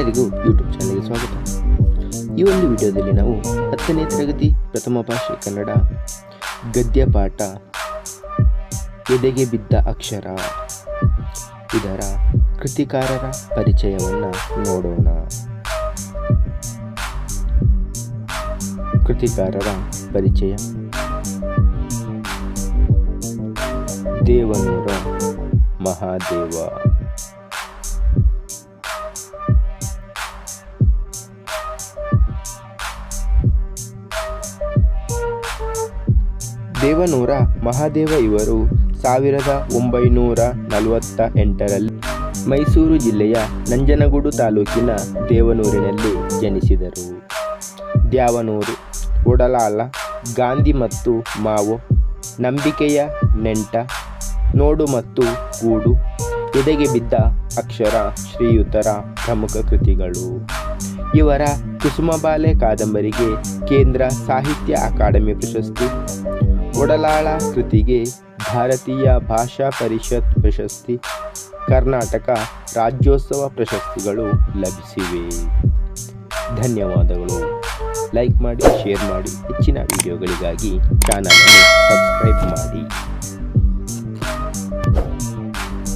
ಎಲ್ಲರಿಗೂ ಯೂಟ್ಯೂಬ್ ಚಾನಲ್ಗೆ ಸ್ವಾಗತ. ಈ ಒಂದು ವಿಡಿಯೋದಲ್ಲಿ ನಾವು ಹತ್ತನೇ ತರಗತಿ ಪ್ರಥಮ ಭಾಷೆ ಕನ್ನಡ ಗದ್ಯ ಪಾಠ, ಎದೆಗೆ ಬಿದ್ದ ಅಕ್ಷರ, ಇದರ ಕೃತಿಕಾರರ ಪರಿಚಯವನ್ನು ನೋಡೋಣ. ಕೃತಿಕಾರರ ಪರಿಚಯ. ದೇವನೂರ ಮಹಾದೇವ. ದೇವನೂರ ಮಹಾದೇವ ಇವರು ಸಾವಿರದ ಒಂಬೈನೂರ ನಲವತ್ತ ಎಂಟರಲ್ಲಿ ಮೈಸೂರು ಜಿಲ್ಲೆಯ ನಂಜನಗೂಡು ತಾಲೂಕಿನ ದೇವನೂರಿನಲ್ಲಿ ಜನಿಸಿದರು. ದ್ಯಾವನೂರು ಒಡಲಾಲ ಗಾಂಧಿ ಮತ್ತು ಮಾವು, ನಂಬಿಕೆಯ ನೆಂಟ, ನೋಡು ಮತ್ತು ಗೂಡು, ಎದೆಗೆ ಬಿದ್ದ ಅಕ್ಷರ ಶ್ರೀಯುತರ ಪ್ರಮುಖ ಕೃತಿಗಳು. ಇವರ ಕುಸುಮಬಾಲೆ ಕಾದಂಬರಿಗೆ ಕೇಂದ್ರ ಸಾಹಿತ್ಯ ಅಕಾಡೆಮಿ ಪ್ರಶಸ್ತಿ ಒಡಲಾಳ ಕೃತಿಗೆ ಭಾರತೀಯ ಭಾಷಾ ಪರಿಷತ್ ಪ್ರಶಸ್ತಿ, ಕರ್ನಾಟಕ ರಾಜ್ಯೋತ್ಸವ ಪ್ರಶಸ್ತಿಗಳು ಲಭಿಸಿವೆ. ಧನ್ಯವಾದಗಳು. ಲೈಕ್ ಮಾಡಿ, ಶೇರ್ ಮಾಡಿ, ಹೆಚ್ಚಿನ ವಿಡಿಯೋಗಳಿಗಾಗಿ ಚಾನಲನ್ನು ಸಬ್ಸ್ಕ್ರೈಬ್ ಮಾಡಿ.